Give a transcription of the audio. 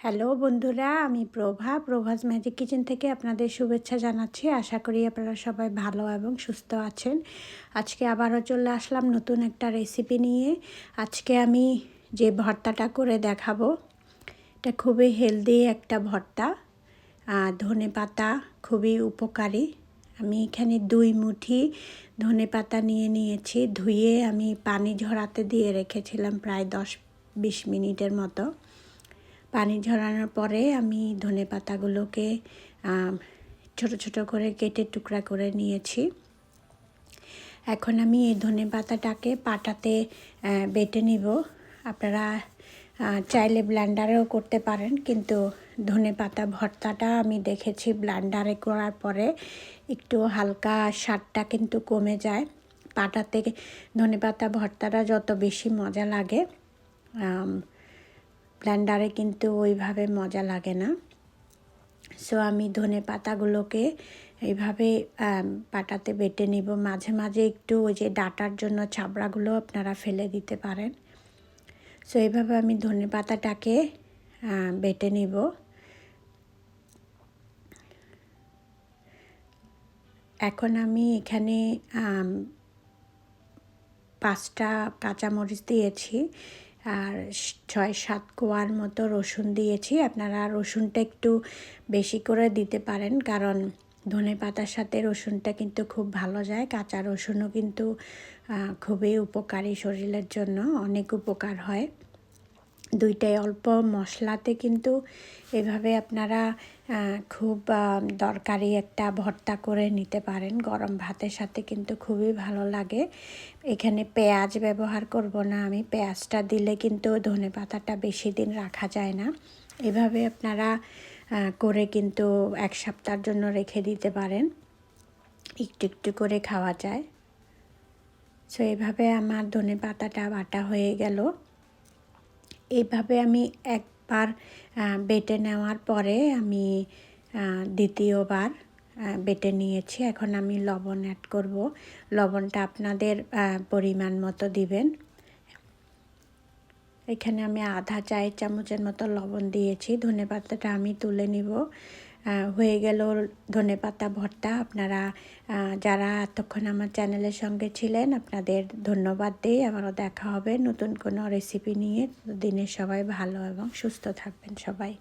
Hello বন্ধুরা, আমি প্রভা, Prabhas magic kitchen থেকে আপনাদের শুভেচ্ছা জানাচ্ছি। আশা করি আপনারা সবাই ভালো এবং সুস্থ আছেন। আজকে আবারও চলে আসলাম নতুন একটা রেসিপি নিয়ে। আজকে আমি যে ভর্তাটা করে দেখাবো, এটা খুবই হেলদি একটা ভর্তা। ধনে পাতা খুবই উপকারী। আমি এখানে দুই মুঠি ধনে পাতা নিয়ে নিয়েছি। ধুয়ে আমি পানি ঝরাতে দিয়ে রেখেছিলাম প্রায় দশ বিশ মিনিটের মতো। পানি ঝরানোর পরে আমি ধনে পাতাগুলোকে ছোট ছোট করে কেটে টুকরা করে নিয়েছি। এখন আমি এই ধনে পাতাটাকে পাটাতে বেটে নিব। আপনারা চাইলে ব্ল্যান্ডারেও করতে পারেন, কিন্তু ধনে পাতা ভর্তাটা আমি দেখেছি ব্ল্যান্ডারে করার পরে একটু হালকা স্বাদটা কিন্তু কমে যায়। পাটাতে ধনে পাতা ভর্তাটা যত বেশি মজা লাগে ব্লেন্ডারে কিন্তু ওইভাবে মজা লাগে না। সো আমি ধনে পাতাগুলোকে এইভাবে পাটাতে বেটে নিব। মাঝে মাঝে একটু ওই যে ডাটার জন্য ছাবড়াগুলো আপনারা ফেলে দিতে পারেন। সো এইভাবে আমি ধনে পাতাটাকে বেটে নিব। এখন আমি এখানে পাঁচটা কাঁচামরিচ দিয়েছি। আর ছয় সাত কোয়ার মতো রসুন দিয়েছি। আপনারা রসুনটা একটু বেশি করে দিতে পারেন, কারণ ধনে পাতার সাথে রসুনটা কিন্তু খুব ভালো যায়। কাঁচা রসুনও কিন্তু খুবই উপকারী শরীরের জন্য, অনেক উপকার হয়। দুইটাই অল্প মশলাতে কিন্তু এভাবে আপনারা খুব দরকারি একটা ভর্তা করে নিতে পারেন। গরম ভাতের সাথে কিন্তু খুবই ভালো লাগে। এখানে পেঁয়াজ ব্যবহার করব না আমি। পেঁয়াজটা দিলে কিন্তু ধনে পাতাটা বেশি দিন রাখা যায় না। এভাবে আপনারা করে কিন্তু এক সপ্তাহের জন্য রেখে দিতে পারেন। একটু একটু করে খাওয়া যায়। সো এভাবে আমার ধনে পাতাটা বাটা হয়ে গেল। এইভাবে আমি একবার বেটে নেওয়ার পরে আমি দ্বিতীয়বার বেটে নিয়েছি। এখন আমি লবণ অ্যাড করব। লবণটা আপনাদের পরিমাণ মতো দিবেন। এখানে আমি আধা চায়ের চামচের মতো লবণ দিয়েছি। ধনে পাতাটা আমি তুলে নিব। হয়ে গেল ধনে পাতা ভর্তা। আপনারা যারা এতক্ষণ আমার চ্যানেলের সঙ্গে ছিলেন, আপনাদের ধন্যবাদ দিই। আমারও দেখা হবে নতুন কোনো রেসিপি নিয়ে। দিনের সবাই ভালো এবং সুস্থ থাকবেন সবাই।